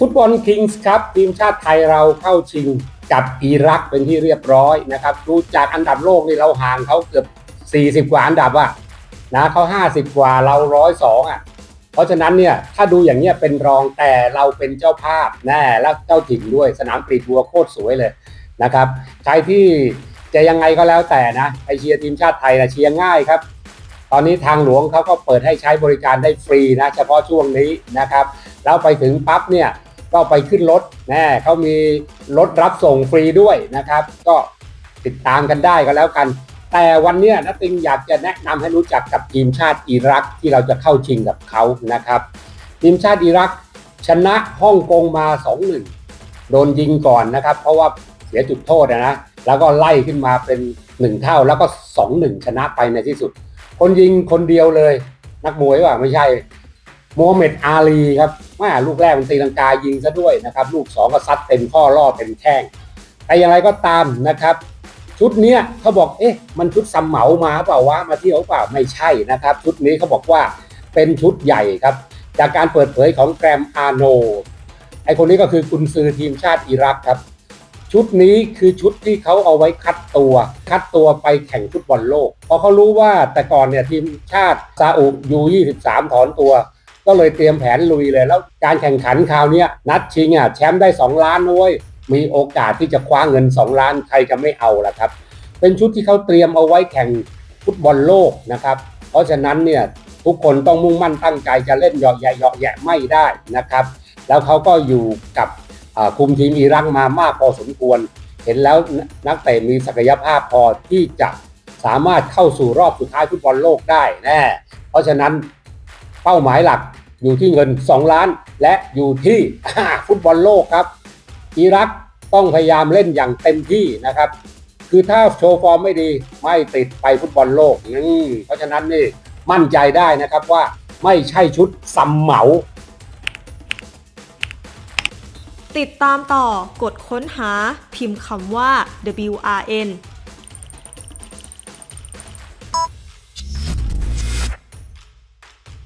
ฟุตบอลคิงส์ครับทีมชาติไทยเราเข้าชิงกับอิรักเป็นที่เรียบร้อยนะครับดูจากอันดับโลกนี่เราห่างเขาเกือบ 40 กว่าอันดับอะนะเขา 50 กว่าเราร้อยสองอะเพราะฉะนั้นเนี่ยถ้าดูอย่างเนี้ยเป็นรองแต่เราเป็นเจ้าภาพแน่แล้วเจ้าถิ่นด้วยสนามปรีดบัวโคตรสวยเลยนะครับใครที่จะยังไงก็แล้วแต่นะไปเชียร์ทีมชาติไทยนะเชียร์ง่ายครับ ตอนนี้ทางหลวงเขาก็เปิดให้ใช้บริการได้ฟรีนะเฉพาะช่วงนี้นะครับ แล้วไปถึงปั๊บเนี่ย ก็ไปขึ้นรถแน่เขามีรถรับส่งฟรีด้วยนะครับ ก็ติดตามกันได้ก็แล้วกัน แต่วันนี้นัตติงอยากจะแนะนำให้รู้จักกับทีมชาติอิรักที่เราจะเข้าชิงกับเขานะครับทีมชาติอิรักชนะฮ่องกงมา 2-1 โดนยิงก่อนนะครับ เพราะว่าเสียจุดโทษนะ แล้วก็ไล่ขึ้นมาเป็น 1 เท่าแล้วก็ 2-1 ชนะไปในที่สุด คนยิงคนเดียวเลย นักมวยว่าไม่ใช่ โมเหม็ดอาลีครับแม่ลูกแรกมันตีลังกายิงซะด้วยนะครับ ลูกสองก็ซัดเต็มข้อล่อเต็มแข้งแต่อย่างไรก็ตามนะครับ ชุดนี้เขาบอกเอ๊ะมันชุดซัมเหมามาเปล่าวะมาเที่ยวเปล่าไม่ใช่นะครับ ชุดนี้เขาบอกว่าเป็นชุดใหญ่ครับ จากการเปิดเผยของแกรมอาโนไอคนนี้ก็คือกุนซือทีมชาติอิรักครับ ชุดนี้คือชุดที่เขาเอาไว้คัดตัว คัดตัวไปแข่งฟุตบอลโลกเพราะเขารู้ว่าแต่ก่อนเนี่ยทีมชาติซาอุยู23ถอนตัว ก็เลยเตรียมแผนลุยเลย แล้วการแข่งขันคราวนี้นัดชิงอะแชมป์ได้ 2 ล้านนะเว้ยมีโอกาสที่จะคว้าเงิน 2 ล้านใครจะไม่เอาล่ะครับ เป็นชุดที่เขาเตรียมเอาไว้แข่งฟุตบอลโลกนะครับ เพราะฉะนั้นเนี่ยทุกคนต้องมุ่งมั่นตั้งใจจะเล่นเหยาะแยะเหยาะแยะไม่ได้นะครับ แล้วเขาก็อยู่กับคุมทีมอิรักมามากพอสมควร เห็นแล้วนักเตะมีศักยภาพพอที่จะสามารถเข้าสู่รอบสุดท้ายฟุตบอลโลกได้แน่เพราะฉะนั้น เป้าหมายหลักอยู่ที่เงิน 2 ล้าน และอยู่ที่ฟุตบอลโลกครับ อิรักต้องพยายามเล่นอย่างเต็มที่นะครับ คือถ้าโชว์ฟอร์มไม่ดีไม่ติดไปฟุตบอลโลกอืมเพราะฉะนั้นนี่มั่นใจได้นะครับว่าไม่ใช่ชุดซัมเหมา ติดตามต่อกดค้นหาพิมพ์คำว่า WRN